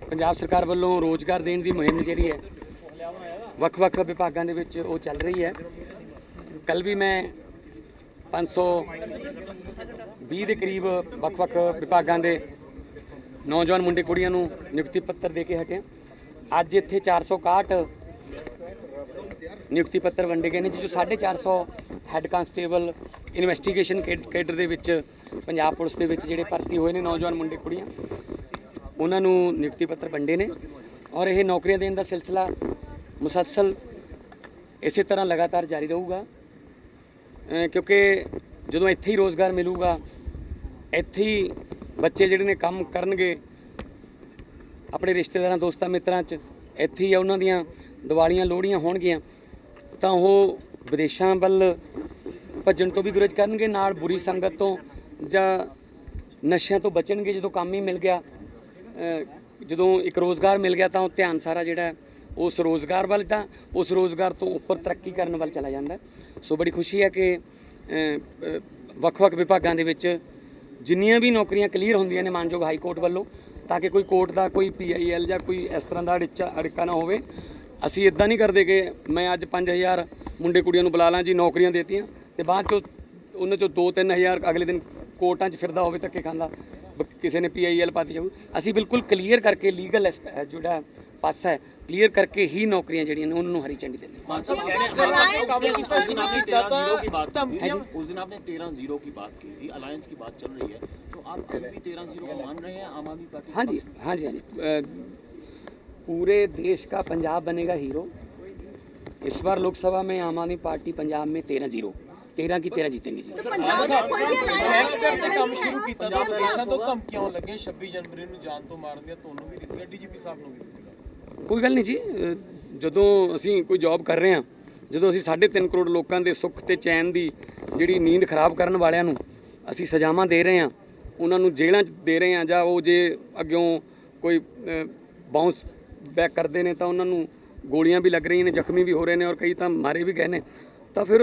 ਪੰਜਾਬ ਸਰਕਾਰ ਵੱਲੋਂ ਰੋਜ਼ਗਾਰ ਦੇਣ ਦੀ ਮੁਹਿੰਮ ਜਿਹੜੀ ਹੈ ਵੱਖ-ਵੱਖ ਵਿਭਾਗਾਂ ਦੇ ਵਿੱਚ ਉਹ ਚੱਲ ਰਹੀ ਹੈ। ਕੱਲ ਵੀ ਮੈਂ 520 ਦੇ ਕਰੀਬ ਵੱਖ-ਵੱਖ ਵਿਭਾਗਾਂ ਦੇ ਨੌਜਵਾਨ ਮੁੰਡੇ ਕੁੜੀਆਂ ਨੂੰ ਨਿਯੁਕਤੀ ਪੱਤਰ ਦੇ ਕੇ ਹਟਿਆ ਅੱਜ ਇੱਥੇ 461 ਨਿਯੁਕਤੀ ਪੱਤਰ ਵੰਡੇ ਗਏ ਨੇ, ਜਿਸ 'ਚੋਂ 450 ਹੈੱਡ ਕਾਂਸਟੇਬਲ ਇਨਵੈਸਟੀਗੇਸ਼ਨ ਕੇਡਰ ਦੇ ਵਿੱਚ, ਪੰਜਾਬ ਪੁਲਿਸ ਦੇ ਵਿੱਚ ਜਿਹੜੇ ਭਰਤੀ ਹੋਏ ਨੇ ਨੌਜਵਾਨ ਮੁੰਡੇ ਕੁੜੀਆਂ। ਉਹਨਾਂ ਨੂੰ ਨਿਯੁਕਤੀ ਪੱਤਰ ਵੰਡੇ ਨੇ ਔਰ ਇਹ ਨੌਕਰੀਆਂ ਦੇਣ ਦਾ ਸਿਲਸਿਲਾ ਮੁਸਲਸਲ ਇਸੇ ਤਰ੍ਹਾਂ ਲਗਾਤਾਰ ਜਾਰੀ ਰਹੂਗਾ। ਕਿਉਂਕਿ ਜਦੋਂ ਇੱਥੇ ਹੀ ਰੋਜ਼ਗਾਰ ਮਿਲੂਗਾ, ਇੱਥੇ ਹੀ ਬੱਚੇ ਜਿਹੜੇ ਨੇ ਕੰਮ ਕਰਨਗੇ ਆਪਣੇ ਰਿਸ਼ਤੇਦਾਰਾਂ, ਦੋਸਤਾਂ, ਮਿੱਤਰਾਂ 'ਚ, ਇੱਥੇ ਹੀ ਉਹਨਾਂ ਦੀਆਂ ਦੀਵਾਲੀਆਂ, ਲੋਹੜੀਆਂ ਹੋਣਗੀਆਂ, ਤਾਂ ਉਹ ਵਿਦੇਸ਼ਾਂ ਵੱਲ ਭੱਜਣ ਤੋਂ ਵੀ ਗੁਰਜ ਕਰਨਗੇ, ਨਾਲ ਬੁਰੀ ਸੰਗਤ ਤੋਂ ਜਾਂ ਨਸ਼ਿਆਂ ਤੋਂ ਬਚਣਗੇ ਜਦੋਂ ਕੰਮ ਹੀ ਮਿਲ ਗਿਆ। ਜਦੋਂ ਇੱਕ ਰੋਜ਼ਗਾਰ ਮਿਲ ਗਿਆ ਤਾਂ ਉਹ ਧਿਆਨ ਸਾਰਾ ਜਿਹੜਾ ਉਸ ਰੋਜ਼ਗਾਰ ਵੱਲ ਤਾਂ ਉਸ ਰੋਜ਼ਗਾਰ ਤੋਂ ਉੱਪਰ ਤਰੱਕੀ ਕਰਨ ਵੱਲ ਚਲਾ ਜਾਂਦਾ ਸੋ ਬੜੀ ਖੁਸ਼ੀ ਹੈ ਕਿ ਵੱਖ-ਵੱਖ ਵਿਭਾਗਾਂ ਦੇ ਵਿੱਚ ਜਿੰਨੀਆਂ ਵੀ ਨੌਕਰੀਆਂ ਕਲੀਅਰ ਹੁੰਦੀਆਂ ਨੇ ਮਾਨਯੋਗ ਹਾਈ ਕੋਰਟ ਵੱਲੋਂ, ਤਾਂ ਕਿ ਕੋਈ ਕੋਰਟ ਦਾ, ਕੋਈ ਪੀਆਈਐਲ ਜਾਂ ਕੋਈ ਇਸ ਤਰ੍ਹਾਂ ਦਾ ਅੜਿੱਚਾ, ਅੜਿੱਕਾ ਨਾ ਹੋਵੇ। ਅਸੀਂ ਇਦਾਂ ਨਹੀਂ ਕਰਦੇ ਕਿ ਮੈਂ ਅੱਜ 5000 ਮੁੰਡੇ ਕੁੜੀਆਂ ਨੂੰ ਬੁਲਾ ਲਾਂ ਜੀ, ਨੌਕਰੀਆਂ ਦੇਤੀਆਂ ਤੇ ਬਾਅਦ ਚੋਂ, ਉਹਨਾਂ ਚੋਂ 2-3000 ਅਗਲੇ ਦਿਨ ਕੋਰਟਾਂ 'ਚ ਫਿਰਦਾ ਹੋਵੇ ਧੱਕੇ ਖਾਂਦਾ। ਕਿਸੇ ਨੇ ਪੀਆਈਐਲ ਪਾਤੀ ਜਾਊ ਅਸੀਂ ਬਿਲਕੁਲ ਕਲੀਅਰ ਕਰਕੇ ਲੀਗਲ ਜਿਹੜਾ ਪਾਸਾ ਹੈ ਕਲੀਅਰ ਕਰਕੇ ਹੀ ਨੌਕਰੀਆਂ ਜਿਹੜੀਆਂ ਨੇ ਉਹਨਾਂ ਨੂੰ ਹਰੀ ਝੰਡੀ ਦਿੰਦੇ मान साहब कह रहे हैं आपने Alliance उस दिन आपने तेरह जीरो की बात की है थी उस दिन आपने तेरह जीरो की बात की थी अलायंस की बात चल रही है तो आप अभी भी तेरह जीरो को मान रहे हैं आम आदमी पार्टी के हाँ जी हाँ जी हाँ जी अ, पूरे देश का पंजाब बनेगा हीरो इस बार लोकसभा में आम आदमी पार्टी पंजाब में तेरह जीरो 13 ਕੀ 13 ਜਿੱਤेंगे ਜੀ। ਪੰਜਾਬ ਦਾ ਕੋਈ ਵੀ ਗੈਂਗਸਟਰ ਤੇ ਕੰਮ ਸ਼ੁਰੂ ਕੀਤਾ ਤਾਂ ਪਰੇਸ਼ਾਨ ਤੋਂ ਧਮਕੀਆਂ ਆਉਣ ਲੱਗੀਆਂ 26 ਜਨਵਰੀ ਨੂੰ ਜਾਨ ਤੋਂ ਮਾਰਨ ਦੀਆਂ ਤੁਹਾਨੂੰ ਵੀ ਦਿੱਤੀਆਂ ਡੀਜੀਪੀ ਸਾਹਿਬ ਨੂੰ ਵੀ ਦਿੱਤੀਆਂ। ਕੋਈ ਗੱਲ ਨਹੀਂ ਜੀ ਜਦੋਂ ਅਸੀਂ ਕੋਈ ਜੌਬ ਕਰ ਰਹੇ ਹਾਂ ਜਦੋਂ ਅਸੀਂ 3.5 ਕਰੋੜ ਲੋਕਾਂ ਦੇ ਸੁੱਖ ਤੇ ਚੈਨ ਦੀ ਜਿਹੜੀ ਨੀਂਦ ਖਰਾਬ ਕਰਨ ਵਾਲਿਆਂ ਨੂੰ ਅਸੀਂ ਸਜ਼ਾਵਾਂ ਦੇ ਰਹੇ ਹਾਂ ਉਹਨਾਂ ਨੂੰ ਜੇਲ੍ਹਾਂ 'ਚ ਦੇ ਰਹੇ ਹਾਂ ਜਾਂ ਉਹ ਜੇ ਅੱਗਿਓਂ ਕੋਈ ਬਾਉਂਸ ਬੈਕ ਕਰਦੇ ਨੇ ਤਾਂ ਉਹਨਾਂ ਨੂੰ ਗੋਲੀਆਂ ਵੀ ਲੱਗ ਰਹੀਆਂ ਨੇ ਜ਼ਖਮੀ ਵੀ ਹੋ ਰਹੇ ਨੇ ਔਰ ਕਈ ਤਾਂ ਮਾਰੇ ਵੀ ਗਏ ਨੇ ਤਾਂ ਫਿਰ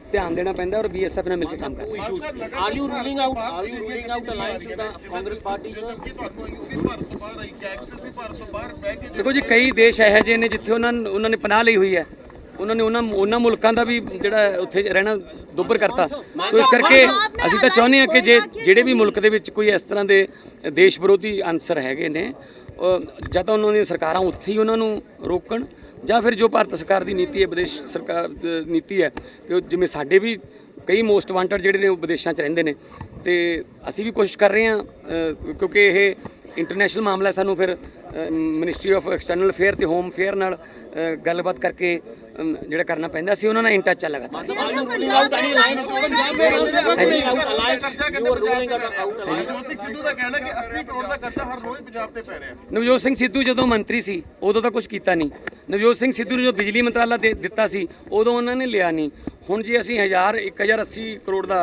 ਧਿਆਨ ਦੇਣਾ ਪੈਂਦਾ ਔਰ ਬੀਐਸਐਫ ਨਾਲ ਮਿਲ ਕੇ ਕੰਮ ਕਰਨਾ। Are you ruling out are you ruling out alliance with Congress party sir ਦੇਖੋ ਜੀ ਕਈ ਦੇਸ਼ ਇਹੋ ਜਿਹੇ ਨੇ ਜਿੱਥੇ ਉਹਨਾਂ ਉਹਨਾਂ ਨੇ ਪਨਾਹ ਲਈ ਹੋਈ ਹੈ। ਉਹਨਾਂ ਨੇ ਉਹਨਾਂ ਉਹਨਾਂ ਮੁਲਕਾਂ ਦਾ ਵੀ ਜਿਹੜਾ ਉੱਥੇ ਰਹਿਣਾ ਦੁੱਬਰ ਕਰਤਾ। ਸੋ ਇਸ ਕਰਕੇ ਅਸੀਂ ਤਾਂ ਚਾਹੁੰਦੇ ਹਾਂ ਕਿ ਜੇ ਜਿਹੜੇ ਵੀ ਮੁਲਕ ਦੇ ਵਿੱਚ ਕੋਈ ਇਸ ਤਰ੍ਹਾਂ ਦੇ ਦੇਸ਼ ਵਿਰੋਧੀ ਅਨਸਰ ਹੈਗੇ ਨੇ ਜਾਂ ਤਾਂ ਉਹਨਾਂ ਦੀਆਂ ਸਰਕਾਰਾਂ ਉੱਥੇ ਹੀ ਉਹਨਾਂ ਨੂੰ ਰੋਕਣ, ਜਾਂ ਫਿਰ ਜੋ ਭਾਰਤ ਸਰਕਾਰ ਦੀ ਨੀਤੀ ਹੈ, ਵਿਦੇਸ਼ ਸਰਕਾਰ ਨੀਤੀ ਹੈ ਕਿ ਉਹ ਜਿਵੇਂ ਸਾਡੇ ਵੀ ਕਈ ਮੋਸਟ ਵਾਂਟਡ ਜਿਹੜੇ ਨੇ ਉਹ ਵਿਦੇਸ਼ਾਂ 'ਚ ਰਹਿੰਦੇ ਨੇ। ਤੇ ਅਸੀਂ ਵੀ ਕੋਸ਼ਿਸ਼ ਕਰ ਰਹੇ ਹਾਂ ਕਿਉਂਕਿ ਇਹ ਇੰਟਰਨੈਸ਼ਨਲ ਮਾਮਲਾ ਸਾਨੂੰ ਫਿਰ ਮਿਨਿਸਟਰੀ ਆਫ ਐਕਸਟਰਨਲ ਅਫੇਅਰ ਤੇ ਹੋਮ ਅਫੇਅਰ ਨਾਲ ਗੱਲਬਾਤ ਕਰਕੇ ਜਿਹੜਾ ਕਰਨਾ ਪੈਂਦਾ ਸੀ ਉਹਨਾਂ ਨਾਲ ਇਨ ਚੱਲ ਆ ਲਗਾਤਾਰ ਨਵਜੋਤ ਸਿੰਘ ਸਿੱਧੂ ਜਦੋਂ ਮੰਤਰੀ ਸੀ ਉਦੋਂ ਤਾਂ ਕੁਝ ਕੀਤਾ ਨਹੀਂ। ਨਵਜੋਤ ਸਿੰਘ ਸਿੱਧੂ ਨੂੰ ਜੋ ਬਿਜਲੀ ਮੰਤਰਾਲਾ ਦੇ ਦਿੱਤਾ ਸੀ ਉਦੋਂ ਉਹਨਾਂ ਨੇ ਲਿਆ ਨਹੀਂ। ਹੁਣ ਜੇ ਅਸੀਂ 1000 1080 ਕਰੋੜ ਦਾ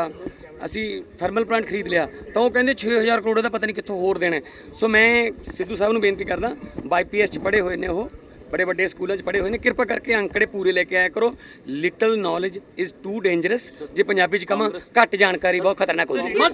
ਅਸੀਂ ਥਰਮਲ ਪਲਾਂਟ ਖਰੀਦ ਲਿਆ ਤਾਂ ਉਹ ਕਹਿੰਦੇ 6000 ਕਰੋੜ ਦਾ ਪਤਾ ਨਹੀਂ ਕਿੱਥੋਂ ਹੋਰ ਦੇਣਾ। ਸੋ ਮੈਂ ਸਿੱਧੂ ਸਾਹਿਬ ਨੂੰ ਬੇਨਤੀ ਕਰਦਾ ਬਾਈਪੀਐਸ ਚ ਪੜ੍ਹੇ ਹੋਏ ਨੇ ਉਹ ਬੜੇ ਵੱਡੇ ਸਕੂਲਾਂ 'ਚ ਪੜ੍ਹੇ ਹੋਏ ਨੇ ਕਿਰਪਾ ਕਰਕੇ ਅੰਕੜੇ ਪੂਰੇ ਲੈ ਕੇ ਆਇਆ ਕਰੋ। Little knowledge is too dangerous ਜੇ ਪੰਜਾਬੀ 'ਚ ਕਹਾਂ ਘੱਟ ਜਾਣਕਾਰੀ ਬਹੁਤ ਖਤਰਨਾਕ ਹੋ। ਜਾਂਦੀ ਹੈ